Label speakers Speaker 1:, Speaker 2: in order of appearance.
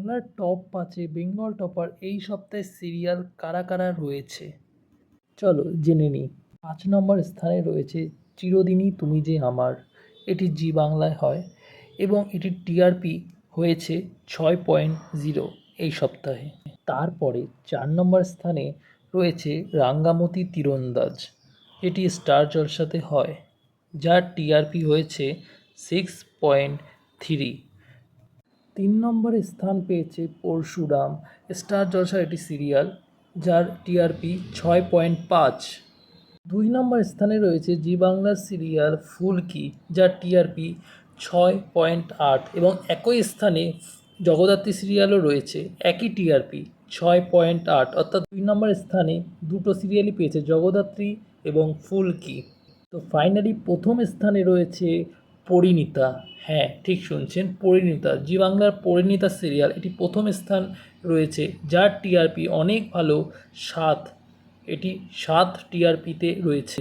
Speaker 1: বাংলার টপ পাঁচে, বেঙ্গল টপার এই সপ্তাহে সিরিয়াল কারা কারা রয়েছে? চলো জেনে নিই। পাঁচ নম্বর স্থানে রয়েছে চিরদিনই তুমি যে আমার। এটি জি বাংলায় হয় এবং এটির টিআরপি হয়েছে ছয় পয়েন্ট জিরো এই সপ্তাহে। তারপরে চার নম্বর স্থানে রয়েছে রাঙ্গামতি তীরন্দাজ। এটি স্টার জলসাতে হয়, যার টিআরপি হয়েছে সিক্স পয়েন্ট থ্রি তিন নম্বরে স্থান পেয়েছে পরশুরাম, স্টার জলসা এটি সিরিয়াল, যার টিআরপি ছয় পয়েন্ট পাঁচ। দুই নম্বর স্থানে রয়েছে জি বাংলার সিরিয়াল ফুলকি, যার টিআরপি ছয় পয়েন্ট আট এবং একই স্থানে জগদ্ধাত্রী সিরিয়ালও রয়েছে, একই টিআরপি ছয় পয়েন্ট আট। অর্থাৎ দুই নম্বর স্থানে দুটো সিরিয়ালই পেয়েছে জগদ্ধাত্রী এবং ফুলকি। তো ফাইনালি প্রথম স্থানে রয়েছে পরিণীতা। হ্যাঁ ঠিক শুনছেন, পরিণীতা। জি বাংলার পরিণীতা সিরিয়াল এটি প্রথম স্থান রয়েছে যার টিআরপি অনেক ভালো সাত, এটি সাত টিআরপিতে রয়েছে।